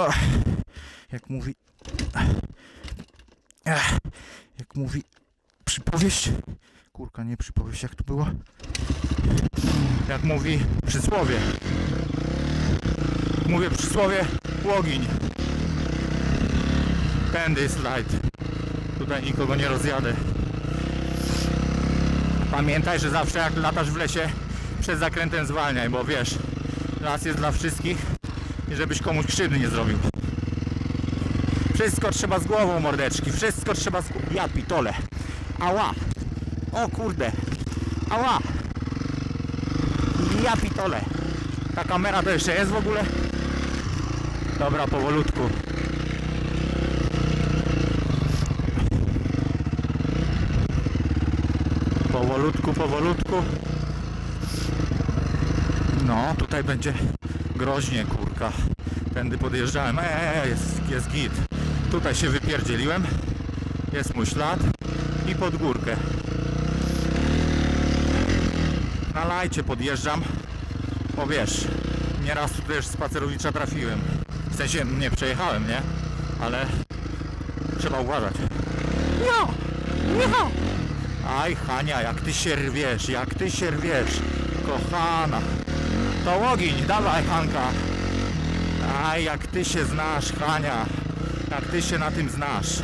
Ach, jak mówi. Ach, jak mówi przypowieść. Kurka, nie przypowieść, jak to było? Jak mówi przysłowie. Mówię przysłowie łogiń. Tędy light. Tutaj nikogo nie rozjadę. Pamiętaj, że zawsze jak latasz w lesie, przed zakrętem zwalniaj, bo wiesz, las jest dla wszystkich i żebyś komuś krzywdy nie zrobił. Wszystko trzeba z głową, mordeczki. Wszystko trzeba z... Ja pitole. Ała. O kurde. Ała. Ja pitole. Ta kamera to jeszcze jest w ogóle? Dobra, powolutku. Powolutku, powolutku. No, tutaj będzie groźnie, kurka. Tędy podjeżdżałem. Eee, jest, jest git. Tutaj się wypierdzieliłem. Jest mój ślad. I pod górkę. Na lajcie podjeżdżam. Bo wiesz, nieraz tu też spacerowicza trafiłem. W sensie nie przejechałem, nie? Ale trzeba uważać. No! No! Aj, Hania, jak ty się rwiesz, jak ty się rwiesz. Kochana. To ogień, dawaj, Hanka. Aj, jak ty się znasz, Hania. Jak ty się na tym znasz.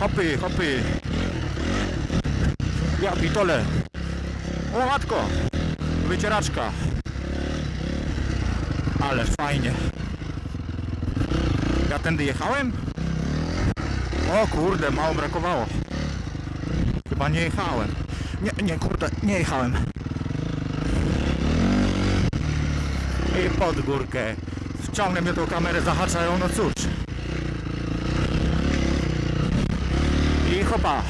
Hopy, hopy. Ja pitole. O matko. Wycieraczka. Ale fajnie. Ja tędy jechałem? O kurde, mało brakowało. Chyba nie jechałem. Nie, nie, kurde, nie jechałem. I pod górkę. Wciągnę mnie tą kamerę, zahaczają, no cóż. I hopa.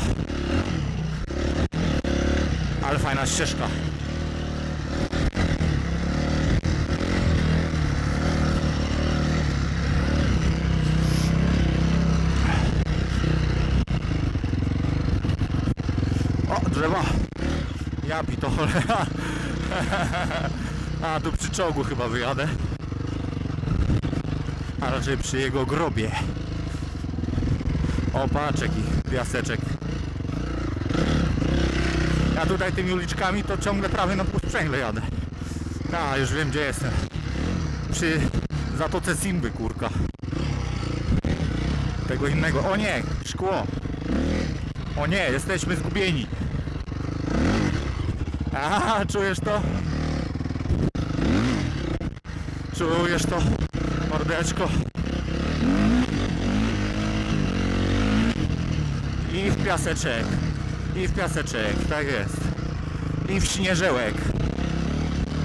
Ale fajna ścieżka. O, drzewa. Ja pitole. A tu przy czołgu chyba wyjadę. A raczej przy jego grobie. O, paczek i piaseczek. Ja tutaj tymi uliczkami to ciągle prawie na półsprzęgle jadę. A, już wiem gdzie jestem. Przy Zatoce Simby, kurka. Tego innego. O nie, szkło. O nie, jesteśmy zgubieni. A, czujesz to? Czujesz to, mordeczko? I w piaseczek. I w piaseczek, tak jest. I w śnieżełek.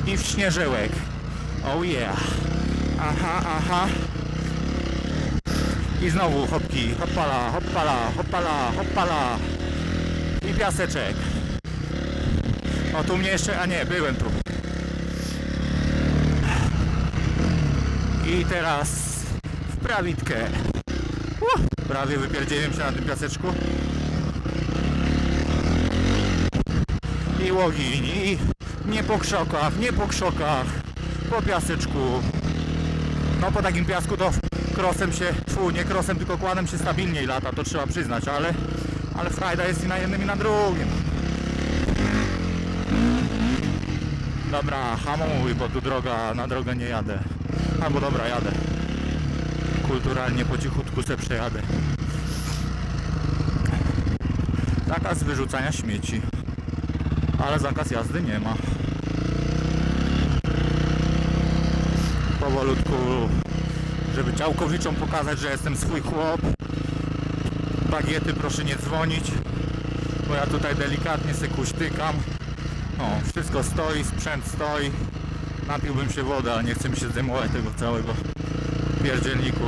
I w śnieżełek. Oh yeah. Aha, aha. I znowu hopki. Hoppala, hoppala, hoppala, hoppala. I piaseczek. O, tu mnie jeszcze... A nie, byłem tu. I teraz w prawitkę. Prawie wypierdzieliłem się na tym piaseczku. I łogiń, i nie po krzokach, nie po krzokach, po piaseczku. No po takim piasku to krosem się, fu, nie krosem, tylko kładem się stabilniej lata, to trzeba przyznać, ale, ale frajda jest i na jednym i na drugim. Dobra, hamuj, bo tu droga, na drogę nie jadę. Albo dobra, jadę. Kulturalnie po cichutku se przejadę. Zakaz wyrzucania śmieci. Ale zakaz jazdy nie ma. Powolutku, żeby działkowiczom pokazać, że jestem swój chłop. Bagiety proszę nie dzwonić, bo ja tutaj delikatnie se kuśtykam. No, wszystko stoi, sprzęt stoi. Napiłbym się wody, ale nie chcę mi się zdejmować tego całego pierdzielniku.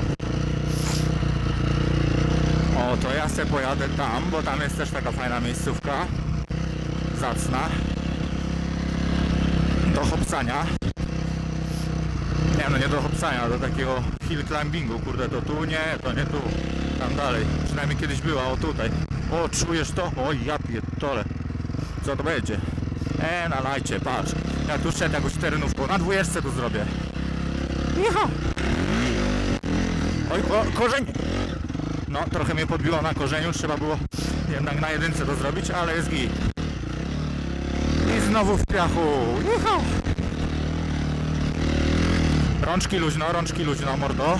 O, to ja se pojadę tam, bo tam jest też taka fajna miejscówka. Zacna. Do hopsania. Nie no, nie do hopsania, do takiego hill climbingu, kurde, to tu nie, to nie tu. Tam dalej. Przynajmniej kiedyś była, o tutaj. O, czujesz to? Oj, ja pierdolę. Co to będzie? E, nalajcie, patrz. Ja tu szedł jakąś terenówką. Na dwójeczce tu zrobię. Icha. Oj, ko korzeń. No, trochę mnie podbiło na korzeniu. Trzeba było jednak na jedynce to zrobić, ale jest git. I znowu w piachu. Icha. Rączki luźno, rączki luźno, mordo.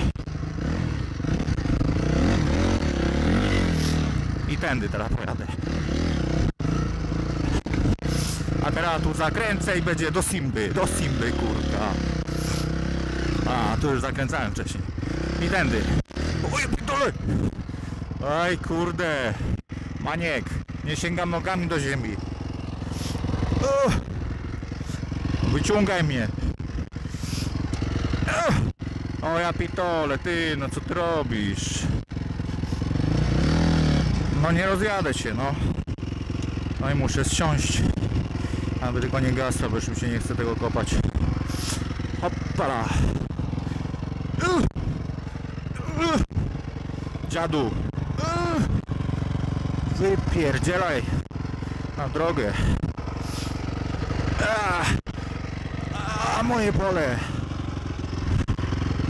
I tędy teraz pojadę. A teraz tu zakręcę i będzie do Simby, do Simby, kurka. A, tu już zakręcałem wcześniej. I tędy. Oj, pitole! Oj, kurde. Maniek, nie sięgam nogami do ziemi. O! Wyciągaj mnie. O ja pitole, ty, no co ty robisz? No nie rozjadę się, no. No i muszę zsiąść. Aby tylko nie gasła, bo już mi się nie chce tego kopać. Hoppala. Dziadu. Wypierdzielaj na drogę. A, a moje pole.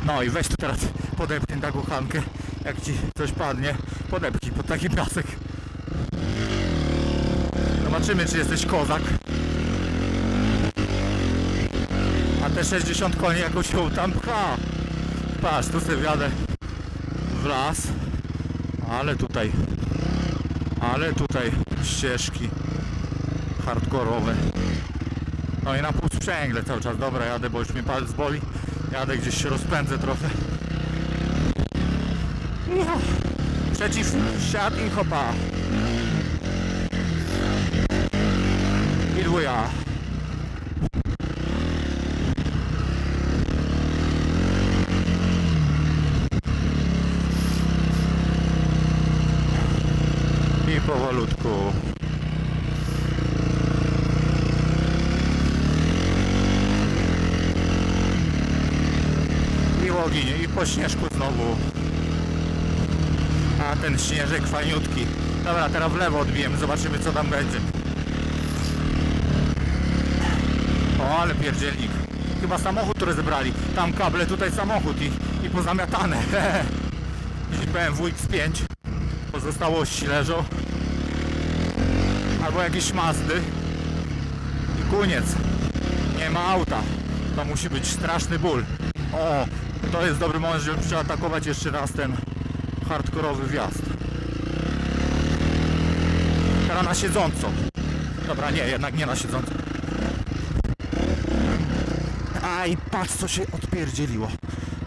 No i weź tu teraz podepnij taką chankę. Jak ci coś padnie, podepnij pod taki piasek. Zobaczymy, czy jesteś kozak. A te 60 koni jakoś się tam pcha. Patrz, tu sobie wjadę w las. Ale tutaj, ale tutaj ścieżki hardkorowe. No i na pół sprzęgle cały czas. Dobra, jadę, bo już mnie palec boli. Jadę gdzieś się rozpędzę trochę. Przeciw siat i hopa. I dwuja. I powolutku. I łoginie, i po śnieżku znowu. A ten śnieżek fajniutki. Dobra, teraz w lewo odbijemy, zobaczymy co tam będzie. O, ale pierdzielnik. Chyba samochód, który zebrali. Tam kable, tutaj samochód i, i pozamiatane. Dziś BMW X5. Pozostałości leżą. Albo jakieś Mazdy. I koniec. Nie ma auta. To musi być straszny ból. O, to jest dobry moment, żeby przeatakować jeszcze raz ten hardkorowy wjazd. Teraz na siedząco. Dobra, nie, jednak nie na siedząco. Aj, patrz co się odpierdzieliło.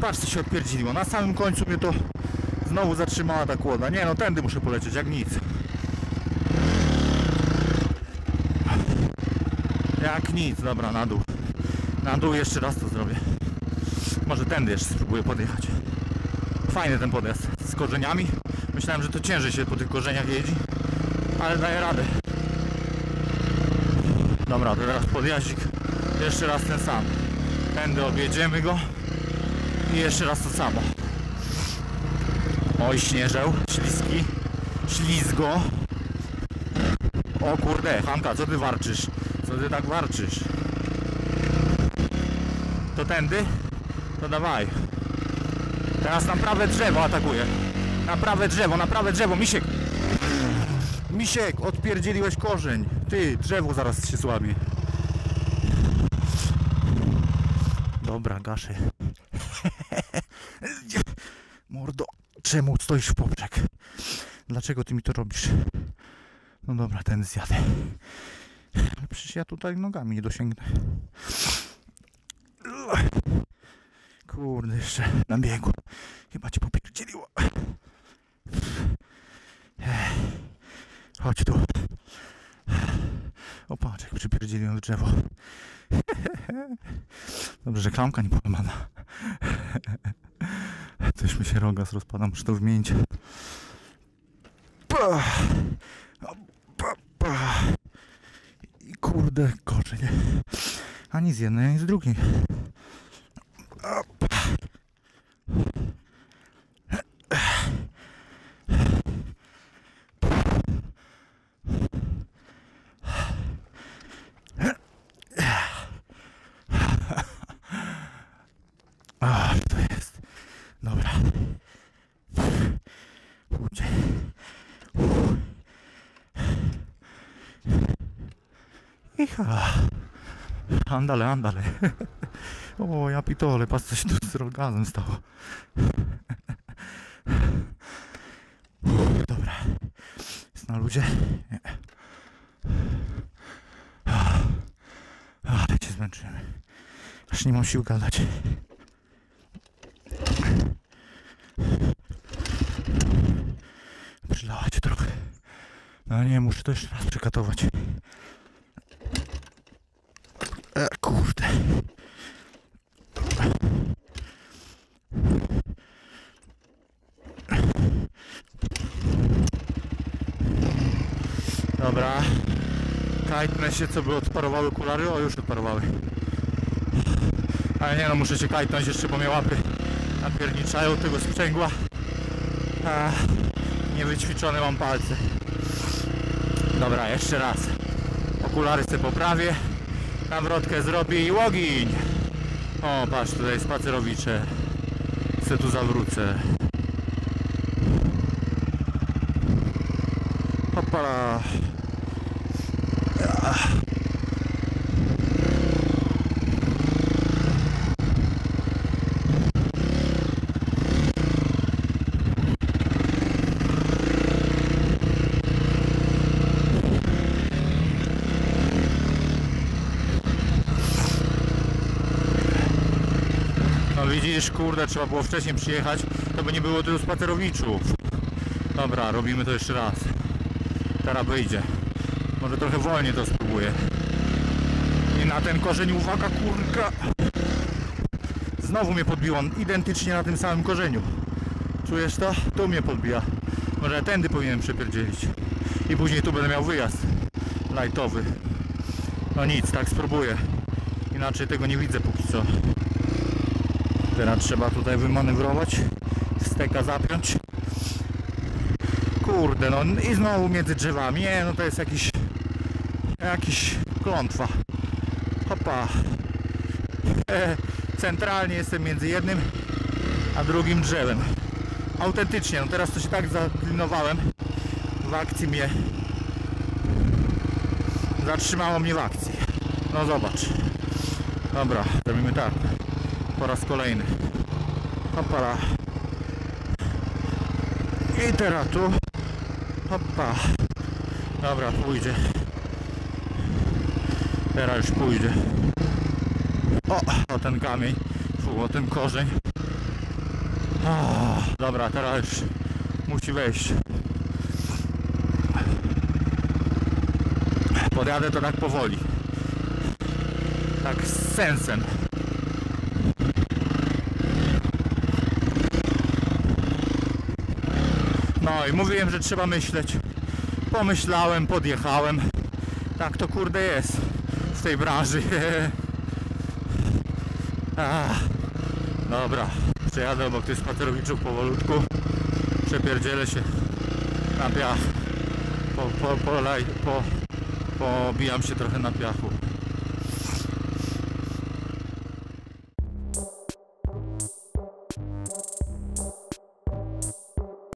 Patrz co się odpierdzieliło. Na samym końcu mnie to znowu zatrzymała ta kłoda. Nie no, tędy muszę polecieć, jak nic. Jak nic, dobra, na dół. Na dół jeszcze raz to zrobię. Może tędy jeszcze spróbuję podjechać. Fajny ten podjazd z korzeniami. Myślałem, że to ciężej się po tych korzeniach jeździ, ale daje radę. Dobra, to teraz podjaździk. Jeszcze raz ten sam. Tędy objedziemy go i jeszcze raz to samo. Oj, śnieżeł, śliski, ślizgo. O kurde, Hanka, co ty warczysz? Co ty tak warczysz? To tędy? To dawaj. Teraz na prawe drzewo atakuje. Na prawe drzewo, na prawe drzewo, Misiek! Misiek, odpierdzieliłeś korzeń. Ty, drzewo zaraz się złamie. Dobra, gaszę. Mordo, czemu stoisz w poprzek? Dlaczego ty mi to robisz? No dobra, ten zjadę. Ale Przecież ja tutaj nogami nie dosięgnę. Kurde, jeszcze na biegu. Chyba cię popierdzieliło. Chodź tu. O patrz, jak przypierdzieliłem drzewo. Dobrze, że klamka nie połamana. Też mi się rogas rozpada, muszę to wymienić. Kurde, korzeń. Ani z jednej, ani z drugiej. Icha. Andale, andale. O, ja pitole, patrz co się tu z orgazem stało. Uff, dobra. Jest na ludzie? Nie. Ale cię zmęczyłem. Aż nie mam sił gadać. Przylała cię trochę. No nie, muszę to jeszcze raz przekatować. E, kurde. Dobra. Kajtnę się, co by odparowały kulary. O, już odparowały. Ale nie no, muszę się kajtnąć jeszcze, bo mnie łapy napierniczają tego sprzęgła. Niewyćwiczone mam palce. Dobra, jeszcze raz. Okulary sobie poprawię. Nawrotkę zrobię i ogień. O, patrz, tutaj spacerowicze. Se tu zawrócę. Hopala. No widzisz, kurde, trzeba było wcześniej przyjechać, to by nie było tylu spacerowiczów. Dobra, robimy to jeszcze raz. Teraz wyjdzie. Może trochę wolniej to spróbuję. I na ten korzeń uwaga, kurka. Znowu mnie podbiło, identycznie na tym samym korzeniu. Czujesz to? Tu mnie podbija. Może tędy powinienem przepierdzielić. I później tu będę miał wyjazd. Lightowy. No nic, tak spróbuję. Inaczej tego nie widzę póki co. Teraz trzeba tutaj wymanewrować, steka zapiąć. Kurde, no i znowu między drzewami. Nie, no to jest jakiś jakiś klątwa. Hopa. E, centralnie jestem między jednym a drugim drzewem. Autentycznie, no teraz to się tak zaklinowałem. W akcji mnie zatrzymało mnie w akcji. No zobacz. Dobra, robimy tak po raz kolejny. Hopala. I teraz tu. Hopa. Dobra, pójdzie. Teraz już pójdzie. O, o ten kamień. Fu, o ten korzeń. O, dobra, teraz już musi wejść. Podjadę to tak powoli. Tak z sensem. I mówiłem, że trzeba myśleć. Pomyślałem, podjechałem. Tak to kurde jest w tej branży. Ach, dobra, przejadę obok tych spacerowiczów powolutku. Przepierdzielę się na piach. Po, po, po, po, pobijam się trochę na piachu.